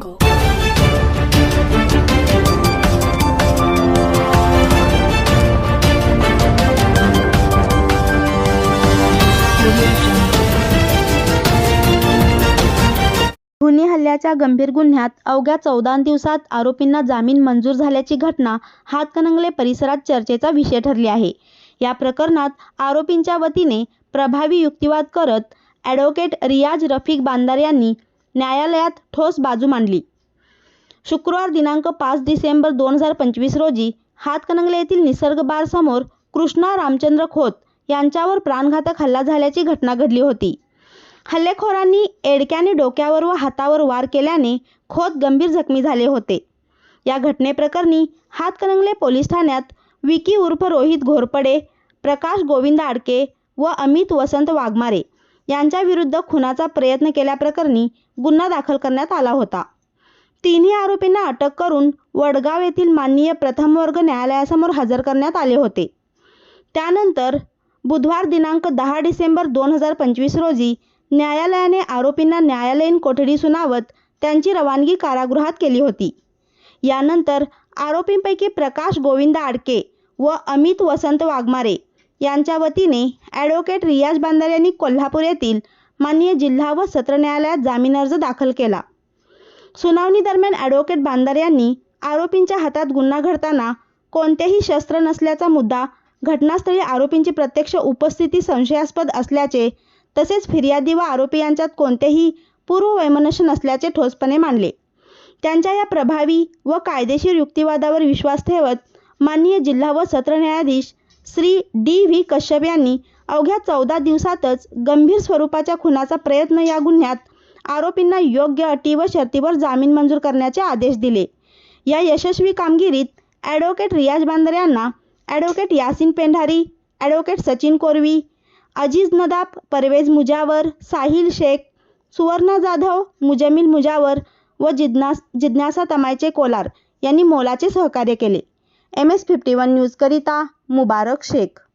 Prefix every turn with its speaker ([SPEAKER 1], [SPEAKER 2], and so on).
[SPEAKER 1] खुनी हल्ल्याच्या गंभीर गुन्ह्यात अवघ्या चौदा दिवसात आरोपींना जामीन मंजूर झाल्याची घटना हातकणंगले परिसरात चर्चेचा विषय ठरली आहे. या प्रकरणात आरोपींच्या वतीने प्रभावी युक्तिवाद करत ॲडव्होकेट रियाज रफिक बांदार यांनी न्यायालयात ठोस बाजू मांडली. शुक्रवार दिनांक पाच डिसेंबर दोन हजार पंचवीस रोजी हातकणंगले येथील निसर्ग बारसमोर कृष्णा रामचंद्र खोत यांच्यावर प्राणघातक हल्ला झाल्याची घटना घडली होती. हल्लेखोरांनी एडक्याने डोक्यावर व हातावर वार केल्याने खोत गंभीर जखमी झाले होते. या घटनेप्रकरणी हातकणंगले पोलीस ठाण्यात विकी उर्फ रोहित घोरपडे प्रकाश गोविंद आडके व अमित वसंत वाघमारे यांच्याविरुद्ध खुनाचा प्रयत्न केल्याप्रकरणी गुन्हा दाखल करण्यात आला होता. तिन्ही आरोपींना अटक करून वडगाव येथील माननीय प्रथम वर्ग न्यायालयासमोर हजर करण्यात आले होते. त्यानंतर बुधवार दिनांक दहा डिसेंबर दोन हजार पंचवीस रोजी न्यायालयाने आरोपींना न्यायालयीन कोठडी सुनावत त्यांची रवानगी कारागृहात केली होती. यानंतर आरोपींपैकी प्रकाश गोविंद आडके व अमित वसंत वाघमारे यांच्या वतीने ॲडव्होकेट रियाज बांदार यांनी कोल्हापूर येथील माननीय जिल्हा व सत्र न्यायालयात जामीन अर्ज दाखल केला. सुनावणी दरम्यान ॲडव्होकेट बांदार यांनी आरोपींच्या हातात गुन्हा घडताना कोणतेही शस्त्र नसल्याचा मुद्दा घटनास्थळी आरोपींची प्रत्यक्ष उपस्थिती संशयास्पद असल्याचे तसेच फिर्यादी व आरोपी यांच्यात कोणतेही पूर्ववैमनस्य नसल्याचे ठोसपणे मांडले त्यांच्या या प्रभावी व कायदेशीर युक्तिवादावर विश्वास ठेवत माननीय जिल्हा व सत्र न्यायाधीश श्री डी व्ही कश्यप यांनी अवघ्या चौदा दिवसातच गंभीर स्वरूपाच्या खुनाचा प्रयत्न या गुन्ह्यात आरोपींना योग्य अटी व शर्तीवर जामीन मंजूर करण्याचे आदेश दिले. या यशस्वी कामगिरीत ॲडव्होकेट रियाज बांदर यांना ॲडव्होकेट यासिन पेंढारी ॲडव्होकेट सचिन कोरवी अजीज नदाब परवेज मुजावर साहिल शेख सुवर्णा जाधव मुजमिल मुजावर व जिज्ञास जिज्ञासा तमायचे कोलार यांनी मोलाचे सहकार्य केले. एम एस फिफ्टी वन न्यूजकरिता मुबारक शेख.